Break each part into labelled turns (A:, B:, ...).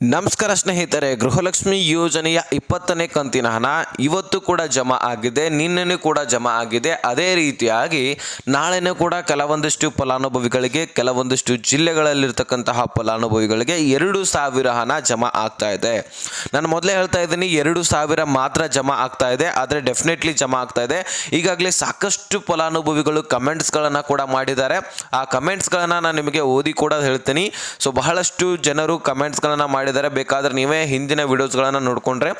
A: ನಮಸ್ಕಾರ ಸ್ನೇಹಿತರೆ, ಗೃಹಲಕ್ಷ್ಮಿ ಯೋಜನೆಯ ಇಪ್ಪತ್ತನೇ ಕಂತಿನ ಹಣ ಇವತ್ತು ಕೂಡ ಜಮಾ ಆಗಿದೆ, ನಿನ್ನೆನೂ ಕೂಡ ಜಮಾ ಆಗಿದೆ. ಅದೇ ರೀತಿಯಾಗಿ ನಾಳೆನೂ ಕೂಡ ಕೆಲವೊಂದಿಷ್ಟು ಫಲಾನುಭವಿಗಳಿಗೆ, ಕೆಲವೊಂದಿಷ್ಟು ಜಿಲ್ಲೆಗಳಲ್ಲಿರ್ತಕ್ಕಂತಹ ಫಲಾನುಭವಿಗಳಿಗೆ ಎರಡು ಸಾವಿರ ಹಣ ಜಮಾ ಆಗ್ತಾ ಇದೆ. ನಾನು ಮೊದಲೇ ಹೇಳ್ತಾ ಇದ್ದೀನಿ, ಎರಡು ಸಾವಿರ ಮಾತ್ರ ಜಮಾ ಆಗ್ತಾ ಇದೆ, ಆದರೆ ಡೆಫಿನೆಟ್ಲಿ ಜಮಾ ಆಗ್ತಾ ಇದೆ. ಈಗಾಗಲೇ ಸಾಕಷ್ಟು ಫಲಾನುಭವಿಗಳು ಕಮೆಂಟ್ಸ್ಗಳನ್ನು ಕೂಡ ಮಾಡಿದ್ದಾರೆ. ಆ ಕಮೆಂಟ್ಸ್ಗಳನ್ನು ನಾನು ನಿಮಗೆ ಓದಿ ಕೂಡ ಹೇಳ್ತೀನಿ. ಸೊ, ಬಹಳಷ್ಟು ಜನರು ಕಮೆಂಟ್ಸ್ಗಳನ್ನು ಮಾಡಿದ್ದಾರೆ ಬೇಕಾದರೆ ನೀವೇ ಹಿಂದಿನ ವಿಡಿಯೋಸ್ಗಳನ್ನು ನೋಡಿಕೊಂಡ್ರೆ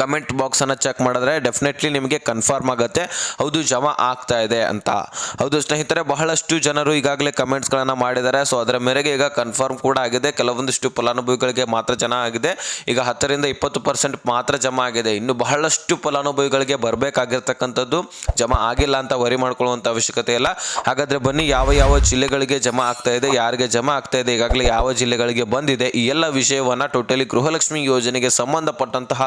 A: ಕಮೆಂಟ್ ಬಾಕ್ಸನ್ನು ಚೆಕ್ ಮಾಡಿದ್ರೆ ಡೆಫಿನೆಟ್ಲಿ ನಿಮಗೆ ಕನ್ಫರ್ಮ್ ಆಗುತ್ತೆ. ಹೌದು, ಜಮಾ ಆಗ್ತಾ ಇದೆ ಅಂತ. ಹೌದು ಸ್ನೇಹಿತರೆ, ಬಹಳಷ್ಟು ಜನರು ಈಗಾಗಲೇ ಕಮೆಂಟ್ಸ್ಗಳನ್ನು ಮಾಡಿದ್ದಾರೆ. ಸೊ ಅದರ ಮೇರೆಗೆ ಈಗ ಕನ್ಫರ್ಮ್ ಕೂಡ ಆಗಿದೆ. ಕೆಲವೊಂದಿಷ್ಟು ಫಲಾನುಭವಿಗಳಿಗೆ ಮಾತ್ರ ಜನ ಆಗಿದೆ. ಈಗ ಹತ್ತರಿಂದ ಇಪ್ಪತ್ತು ಪರ್ಸೆಂಟ್ ಮಾತ್ರ ಜಮಾ ಆಗಿದೆ. ಇನ್ನು ಬಹಳಷ್ಟು ಫಲಾನುಭವಿಗಳಿಗೆ ಬರಬೇಕಾಗಿರ್ತಕ್ಕಂಥದ್ದು ಜಮಾ ಆಗಿಲ್ಲ ಅಂತ ವರಿ ಮಾಡ್ಕೊಳ್ಳುವಂಥ ಅವಶ್ಯಕತೆ ಇಲ್ಲ. ಹಾಗಾದರೆ ಬನ್ನಿ, ಯಾವ ಯಾವ ಜಿಲ್ಲೆಗಳಿಗೆ ಜಮಾ ಆಗ್ತಾ ಇದೆ, ಯಾರಿಗೆ ಜಮಾ ಆಗ್ತಾ ಇದೆ, ಈಗಾಗಲೇ ಯಾವ ಜಿಲ್ಲೆಗಳಿಗೆ ಬಂದಿದೆ, ಈ ಎಲ್ಲ ವಿಷಯವನ್ನು ಟೋಟಲಿ ಗೃಹಲಕ್ಷ್ಮಿ ಯೋಜನೆಗೆ ಸಂಬಂಧಪಟ್ಟಂತಹ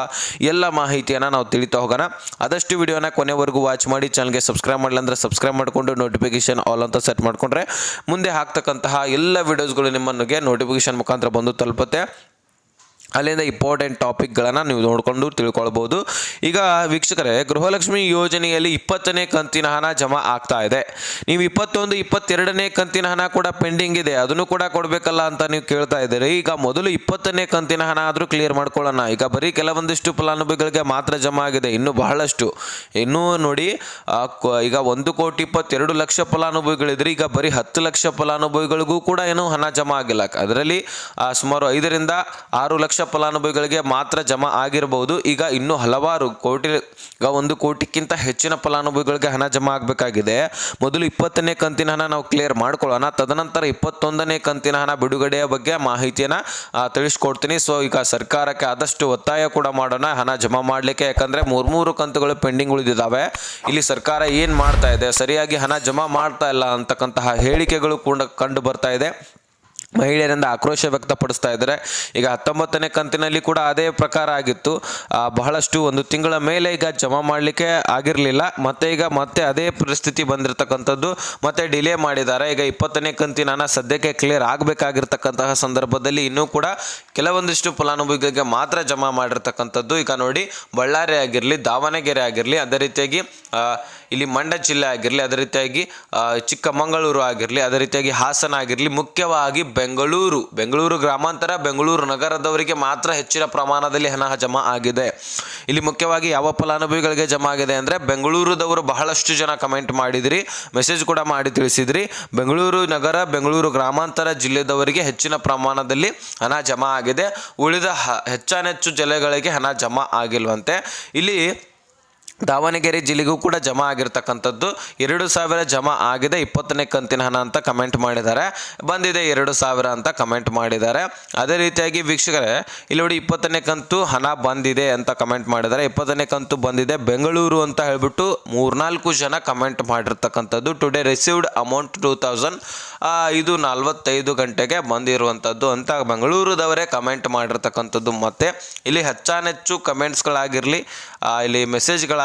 A: ಎಲ್ಲ ಮಾಹಿತಿಯನ್ನು ನಾವು ತಿಳಿತಾ ಹೋಗೋಣ. ಆದಷ್ಟು ವಿಡಿಯೋನ ಕೊನೆವರೆಗೂ ವಾಚ್ ಮಾಡಿ ಚಾನಲ್ಗೆ ಸಬ್ಸ್ಕ್ರೈಬ್ ಮಾಡಲಿ ಅಂದರೆ ಸಬ್ಸ್ಕ್ರೈಬ್ ಮಾಡಿಕೊಂಡು ನೋಟಿಫಿಕೇಶನ್ ಆಲ್ ಅಂತ ಸೆಟ್ ಮಾಡಿಕೊಂಡ್ರೆ ಮುಂದೆ ಹಾಕ್ತಕ್ಕಂತಹ ಎಲ್ಲ ವಿಡಿಯೋಸ್ಗಳು ನಿಮ್ಮನ್ನುಗೆ ನೋಟಿಫಿಕೇಶನ್ ಮುಖಾಂತರ ಬಂದು ತಲುಪುತ್ತೆ. ಅಲ್ಲಿಂದ ಇಂಪಾರ್ಟೆಂಟ್ ಟಾಪಿಕ್ಗಳನ್ನು ನೀವು ನೋಡಿಕೊಂಡು ತಿಳ್ಕೊಳ್ಬೋದು. ಈಗ ವೀಕ್ಷಕರೇ, ಗೃಹಲಕ್ಷ್ಮಿ ಯೋಜನೆಯಲ್ಲಿ ಇಪ್ಪತ್ತನೇ ಕಂತಿನ ಹಣ ಜಮಾ ಆಗ್ತಾ ಇದೆ. ನೀವು ಇಪ್ಪತ್ತೊಂದು, ಇಪ್ಪತ್ತೆರಡನೇ ಕಂತಿನ ಹಣ ಕೂಡ ಪೆಂಡಿಂಗ್ ಇದೆ. ಅದನ್ನು ಕೂಡ ಕೊಡಬೇಕಲ್ಲ ಅಂತ ನೀವು ಕೇಳ್ತಾ ಇದ್ದೀರಿ. ಈಗ ಮೊದಲು ಇಪ್ಪತ್ತನೇ ಕಂತಿನ ಹಣ ಆದರೂ ಕ್ಲಿಯರ್ ಮಾಡ್ಕೊಳ್ಳೋಣ. ಈಗ ಬರೀ ಕೆಲವೊಂದಿಷ್ಟು ಫಲಾನುಭವಿಗಳಿಗೆ ಮಾತ್ರ ಜಮಾ ಆಗಿದೆ. ಇನ್ನೂ ಬಹಳಷ್ಟು. ಇನ್ನೂ ನೋಡಿ ಈಗ ಒಂದು ಕೋಟಿ ಇಪ್ಪತ್ತೆರಡು ಲಕ್ಷ ಫಲಾನುಭವಿಗಳಿದ್ರೆ. ಈಗ ಬರೀ ಹತ್ತು ಲಕ್ಷ ಫಲಾನುಭವಿಗಳಿಗೂ ಕೂಡ ಏನು ಹಣ ಜಮಾ ಆಗಿಲ್ಲ. ಅದರಲ್ಲಿ ಸುಮಾರು ಐದರಿಂದ ಆರು ಲಕ್ಷ ಫಲಾನುಭವಿಗಳಿಗೆ ಮಾತ್ರ ಜಮಾ ಆಗಿರಬಹುದು ಈಗ ಇನ್ನೂ ಹಲವಾರು ಕೋಟಿ ಒಂದು ಕೋಟಿಕ್ಕಿಂತ ಹೆಚ್ಚಿನ ಫಲಾನುಭವಿಗಳಿಗೆ ಹಣ ಜಮಾ ಆಗಬೇಕಾಗಿದೆ. ಮೊದಲು ಇಪ್ಪತ್ತನೇ ಕಂತಿನ ಹಣ ನಾವು ಕ್ಲಿಯರ್ ಮಾಡ್ಕೊಳ್ಳೋಣ. ತದನಂತರ ಇಪ್ಪತ್ತೊಂದನೇ ಕಂತಿನ ಹಣ ಬಿಡುಗಡೆಯ ಬಗ್ಗೆ ಮಾಹಿತಿಯನ್ನು ತಿಳಿಸ್ಕೊಡ್ತೀನಿ. ಸೊ ಈಗ ಸರ್ಕಾರಕ್ಕೆ ಆದಷ್ಟು ಒತ್ತಾಯ ಕೂಡ ಮಾಡೋಣ. ಹಣ ಜಮಾ ಮಾಡಲಿಕ್ಕೆ, ಯಾಕಂದರೆ ಮೂರು ಮೂರು ಕಂತುಗಳು ಪೆಂಡಿಂಗ್ ಉಳಿದಿದ್ದಾವೆ ಇಲ್ಲಿ ಸರ್ಕಾರ ಏನು ಮಾಡ್ತಾ ಇದೆ? ಸರಿಯಾಗಿ ಹಣ ಜಮಾ ಮಾಡ್ತಾ ಇಲ್ಲ ಅಂತಕ್ಕಂತಹ ಹೇಳಿಕೆಗಳು ಕೂಡ ಕಂಡು ಬರ್ತಾ ಇದೆ. ಮಹಿಳೆಯರಿಂದ ಆಕ್ರೋಶ ವ್ಯಕ್ತಪಡಿಸ್ತಾ ಇದ್ದಾರೆ. ಈಗ ಹತ್ತೊಂಬತ್ತನೇ ಕಂತಿನಲ್ಲಿ ಕೂಡ ಅದೇ ಪ್ರಕಾರ ಆಗಿತ್ತು. ಬಹಳಷ್ಟು ಒಂದು ತಿಂಗಳ ಮೇಲೆ ಈಗ ಜಮಾ ಮಾಡಲಿಕ್ಕೆ ಆಗಿರಲಿಲ್ಲ. ಮತ್ತೆ ಈಗ ಮತ್ತೆ ಅದೇ ಪರಿಸ್ಥಿತಿ ಬಂದಿರತಕ್ಕಂಥದ್ದು ಮತ್ತೆ ಡಿಲೇ ಮಾಡಿದ್ದಾರೆ. ಈಗ ಇಪ್ಪತ್ತನೇ ಕಂತಿನ ಸದ್ಯಕ್ಕೆ ಕ್ಲಿಯರ್ ಆಗಬೇಕಾಗಿರ್ತಕ್ಕಂತಹ ಸಂದರ್ಭದಲ್ಲಿ ಇನ್ನೂ ಕೂಡ ಕೆಲವೊಂದಿಷ್ಟು ಫಲಾನುಭವಿಗಳಿಗೆ ಮಾತ್ರ ಜಮಾ ಮಾಡಿರ್ತಕ್ಕಂಥದ್ದು. ಈಗ ನೋಡಿ, ಬಳ್ಳಾರಿ ಆಗಿರಲಿ, ದಾವಣಗೆರೆ ಆಗಿರಲಿ, ಅದೇ ರೀತಿಯಾಗಿ ಇಲ್ಲಿ ಮಂಡ್ಯ ಜಿಲ್ಲೆ ಆಗಿರಲಿ, ಅದೇ ರೀತಿಯಾಗಿ ಚಿಕ್ಕಮಗಳೂರು ಆಗಿರಲಿ, ಅದೇ ರೀತಿಯಾಗಿ ಹಾಸನ ಆಗಿರಲಿ, ಮುಖ್ಯವಾಗಿ ಬೆಂಗಳೂರು. ಬೆಂಗಳೂರು ಗ್ರಾಮಾಂತರ, ಬೆಂಗಳೂರು ನಗರದವರಿಗೆ ಮಾತ್ರ ಹೆಚ್ಚಿನ ಪ್ರಮಾಣದಲ್ಲಿ ಹಣ ಜಮಾ ಆಗಿದೆ. ಇಲ್ಲಿ ಮುಖ್ಯವಾಗಿ ಯಾವ ಫಲಾನುಭವಿಗಳಿಗೆ ಜಮಾ ಆಗಿದೆ ಅಂದರೆ ಬೆಂಗಳೂರುದವರು ಬಹಳಷ್ಟು ಜನ ಕಮೆಂಟ್ ಮಾಡಿದಿರಿ, ಮೆಸೇಜ್ ಕೂಡ ಮಾಡಿ ತಿಳಿಸಿದ್ರಿ. ಬೆಂಗಳೂರು ನಗರ, ಬೆಂಗಳೂರು ಗ್ರಾಮಾಂತರ ಜಿಲ್ಲೆದವರಿಗೆ ಹೆಚ್ಚಿನ ಪ್ರಮಾಣದಲ್ಲಿ ಹಣ ಜಮಾ ಆಗಿದೆ. ಉಳಿದ ಹೆಚ್ಚಾನೆಚ್ಚು ಜಿಲ್ಲೆಗಳಿಗೆ ಹಣ ಜಮಾ ಆಗಿಲ್ವಂತೆ. ಇಲ್ಲಿ ದಾವಣಗೆರೆ ಜಿಲ್ಲೆಗೂ ಕೂಡ ಜಮಾ ಆಗಿರ್ತಕ್ಕಂಥದ್ದು ಎರಡು ಸಾವಿರ ಜಮಾ ಆಗಿದೆ. ಇಪ್ಪತ್ತನೇ ಕಂತಿನ ಹಣ ಅಂತ ಕಮೆಂಟ್ ಮಾಡಿದ್ದಾರೆ. ಬಂದಿದೆ ಎರಡು ಸಾವಿರ ಅಂತ ಕಮೆಂಟ್ ಮಾಡಿದ್ದಾರೆ. ಅದೇ ರೀತಿಯಾಗಿ ವೀಕ್ಷಕರೇ, ಇಲ್ಲಿ ನೋಡಿ ಇಪ್ಪತ್ತನೇ ಕಂತು ಹಣ ಬಂದಿದೆ ಅಂತ ಕಮೆಂಟ್ ಮಾಡಿದ್ದಾರೆ. ಇಪ್ಪತ್ತನೇ ಕಂತು ಬಂದಿದೆ ಬೆಂಗಳೂರು ಅಂತ ಹೇಳ್ಬಿಟ್ಟು ಮೂರ್ನಾಲ್ಕು ಜನ ಕಮೆಂಟ್ ಮಾಡಿರ್ತಕ್ಕಂಥದ್ದು. Today received amount two thousand ಇದು ನಲ್ವತ್ತೈದು ಗಂಟೆಗೆ ಬಂದಿರುವಂಥದ್ದು ಅಂತ ಬೆಂಗಳೂರದವರೇ ಕಮೆಂಟ್ ಮಾಡಿರ್ತಕ್ಕಂಥದ್ದು. ಮತ್ತು ಇಲ್ಲಿ ಹೆಚ್ಚಾನೆಚ್ಚು ಕಮೆಂಟ್ಸ್ಗಳಾಗಿರಲಿ ಇಲ್ಲಿ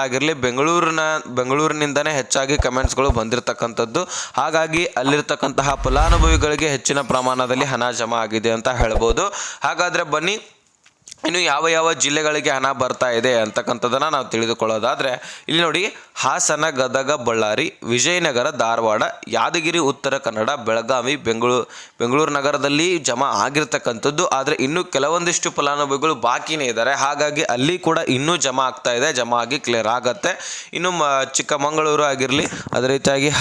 A: ಮೆಸೇಜ್ಗಳಾಗಿರಲಿ ಬೆಂಗಳೂರಿನ, ಬೆಂಗಳೂರಿನಿಂದನೇ ಹೆಚ್ಚಾಗಿ ಕಮೆಂಟ್ಸ್ಗಳು ಬಂದಿರತಕ್ಕಂಥದ್ದು. ಹಾಗಾಗಿ ಅಲ್ಲಿರ್ತಕ್ಕಂತಹ ಫಲಾನುಭವಿಗಳಿಗೆ ಹೆಚ್ಚಿನ ಪ್ರಮಾಣದಲ್ಲಿ ಹಣ ಜಮಾ ಆಗಿದೆ ಅಂತ ಹೇಳ್ಬೋದು. ಹಾಗಾದರೆ ಬನ್ನಿ ಇನ್ನು ಯಾವ ಯಾವ ಜಿಲ್ಲೆಗಳಿಗೆ ಹಣ ಬರ್ತಾ ಇದೆ ಅಂತಕ್ಕಂಥದ್ದನ್ನು ನಾವು ತಿಳಿದುಕೊಳ್ಳೋದಾದರೆ, ಇಲ್ಲಿ ನೋಡಿ ಹಾಸನ, ಗದಗ, ಬಳ್ಳಾರಿ, ವಿಜಯನಗರ, ಧಾರವಾಡ, ಯಾದಗಿರಿ, ಉತ್ತರ ಕನ್ನಡ, ಬೆಳಗಾವಿ, ಬೆಂಗಳೂರು ಬೆಂಗಳೂರು ನಗರದಲ್ಲಿ ಜಮಾ ಆಗಿರ್ತಕ್ಕಂಥದ್ದು. ಆದರೆ ಇನ್ನೂ ಕೆಲವೊಂದಿಷ್ಟು ಫಲಾನುಭವಿಗಳು ಬಾಕಿನೇ ಇದ್ದಾರೆ. ಹಾಗಾಗಿ ಅಲ್ಲಿ ಕೂಡ ಇನ್ನೂ ಜಮಾ ಆಗ್ತಾ ಇದೆ. ಜಮಾ ಆಗಿ ಕ್ಲಿಯರ್ ಆಗುತ್ತೆ. ಇನ್ನು ಮ, ಚಿಕ್ಕಮಗಳೂರು ಆಗಿರಲಿ, ಅದೇ ರೀತಿಯಾಗಿ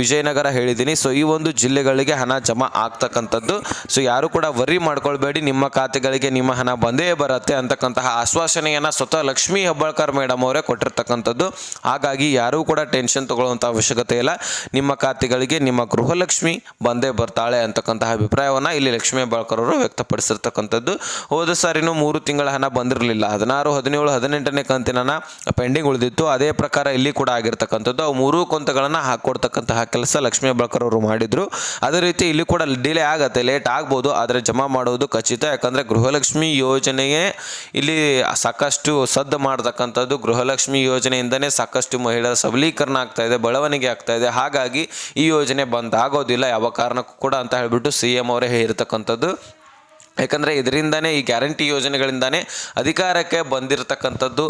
A: ವಿಜಯನಗರ ಹೇಳಿದ್ದೀನಿ. ಸೊ ಈ ಒಂದು ಜಿಲ್ಲೆಗಳಿಗೆ ಹಣ ಜಮಾ ಆಗ್ತಕ್ಕಂಥದ್ದು. ಸೊ ಯಾರು ಕೂಡ ವರಿ ಮಾಡ್ಕೊಳ್ಬೇಡಿ. ನಿಮ್ಮ ಖಾತೆಗಳಿಗೆ ನಿಮ್ಮ ಹಣ ಬಂದೇ ಬರುತ್ತೆ ಅಂತಕ್ಕಂತಹ ಆಶ್ವಾಸನೆಯನ್ನು ಸ್ವತಃ ಲಕ್ಷ್ಮೀ ಹೆಬ್ಬಾಳ್ಕರ್ ಮೇಡಮ್ ಅವರೇ ಕೊಟ್ಟಿರ್ತಕ್ಕಂಥದ್ದು. ಹಾಗಾಗಿ ಯಾರೂ ಕೂಡ ಟೆನ್ಷನ್ ತಗೊಳ್ಳುವಂಥ ಅವಶ್ಯಕತೆ ಇಲ್ಲ. ನಿಮ್ಮ ಖಾತೆಗಳಿಗೆ ನಿಮ್ಮ ಗೃಹಲಕ್ಷ್ಮಿ ಬಂದೇ ಬರ್ತಾಳೆ ಅಂತಕ್ಕಂತಹ ಅಭಿಪ್ರಾಯವನ್ನು ಇಲ್ಲಿ ಲಕ್ಷ್ಮೀ ಹೆಬ್ಬಾಳ್ಕರ್ ಅವರು ವ್ಯಕ್ತಪಡಿಸಿರ್ತಕ್ಕಂಥದ್ದು. ಹೋದ ಸಾರಿನೂ ಮೂರು ತಿಂಗಳ ಹಣ ಬಂದಿರಲಿಲ್ಲ. ಹದಿನಾರು, ಹದಿನೇಳು, ಹದಿನೆಂಟನೇ ಕಂತಿನ ಪೆಂಡಿಂಗ್ ಉಳಿದಿತ್ತು. ಅದೇ ಪ್ರಕಾರ ಇಲ್ಲಿ ಕೂಡ ಆಗಿರ್ತಕ್ಕಂಥದ್ದು. ಅವು ಮೂರು ಕಂತುಗಳನ್ನು ಹಾಕ್ಕೊಡ್ತಕ್ಕಂತಹ ಕೆಲಸ ಲಕ್ಷ್ಮೀ ಹೆಬ್ಬಾಳ್ಕರ್ ಅವರು ಮಾಡಿದರು. ಅದೇ ರೀತಿ ಇಲ್ಲಿ ಕೂಡ ಡಿಲೇ ಆಗುತ್ತೆ ಲೇಟ್ ಆಗ್ಬೋದು. ಆದರೆ ಜಮಾ ಮಾಡೋದು ಖಚಿತ. ಯಾಕಂದರೆ ಗೃಹಲಕ್ಷ್ಮಿ ಯೋಜನೆಯೇ ಇಲ್ಲಿ ಸಾಕಷ್ಟು ಸದ್ದು ಮಾಡತಕ್ಕಂಥದ್ದು ಗೃಹಲಕ್ಷ್ಮಿ ಯೋಜನೆಯಿಂದನೇ ಸಾಕಷ್ಟು ಮಹಿಳಾ ಸಬಲೀಕರಣ ಆಗ್ತಾ ಇದೆ, ಬೆಳವಣಿಗೆ ಆಗ್ತಾ ಇದೆ. ಹಾಗಾಗಿ ಈ ಯೋಜನೆ ಬಂದ್ ಆಗೋದಿಲ್ಲ, ಯಾವ ಕಾರಣಕ್ಕೂ ಕೂಡ ಅಂತ ಹೇಳಿಬಿಟ್ಟು ಸಿ ಎಂ ಅವರೇ ಹೇಳಿರ್ತಕ್ಕಂಥದ್ದು. ಯಾಕಂದರೆ ಇದರಿಂದನೇ ಈ ಗ್ಯಾರಂಟಿ ಯೋಜನೆಗಳಿಂದನೇ ಅಧಿಕಾರಕ್ಕೆ ಬಂದಿರತಕ್ಕಂಥದ್ದು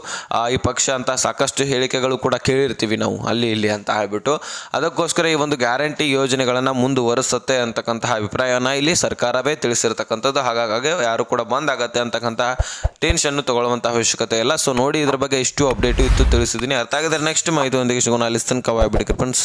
A: ಈ ಪಕ್ಷ ಅಂತ ಸಾಕಷ್ಟು ಹೇಳಿಕೆಗಳು ಕೂಡ ಕೇಳಿರ್ತೀವಿ ನಾವು, ಅಲ್ಲಿ ಇಲ್ಲಿ ಅಂತ ಹೇಳ್ಬಿಟ್ಟು. ಅದಕ್ಕೋಸ್ಕರ ಈ ಒಂದು ಗ್ಯಾರಂಟಿ ಯೋಜನೆಗಳನ್ನು ಮುಂದುವರಿಸುತ್ತೆ ಅಂತಕ್ಕಂತಹ ಅಭಿಪ್ರಾಯನ ಇಲ್ಲಿ ಸರ್ಕಾರವೇ ತಿಳಿಸಿರ್ತಕ್ಕಂಥದ್ದು. ಹಾಗಾಗಿ ಯಾರು ಕೂಡ ಬಂದ್ ಆಗತ್ತೆ ಅಂತಕ್ಕಂತಹ ಟೆನ್ಷನ್ನು ತಗೊಳ್ಳುವಂಥ ಅವಶ್ಯಕತೆ ಇಲ್ಲ. ಸೊ ನೋಡಿ ಇದ್ರ ಬಗ್ಗೆ ಇಷ್ಟು ಅಪ್ಡೇಟು ಇತ್ತು ತಿಳಿಸಿದ್ದೀನಿ ಅರ್ಥ ಆಗಿದ್ರೆ ನೆಕ್ಸ್ಟ್ ಮೈದೊಂದಿಗೆ ಸಿಗೋಣ. ಅಲ್ಲಿ ತನಕ ಫ್ರೆಂಡ್ಸ್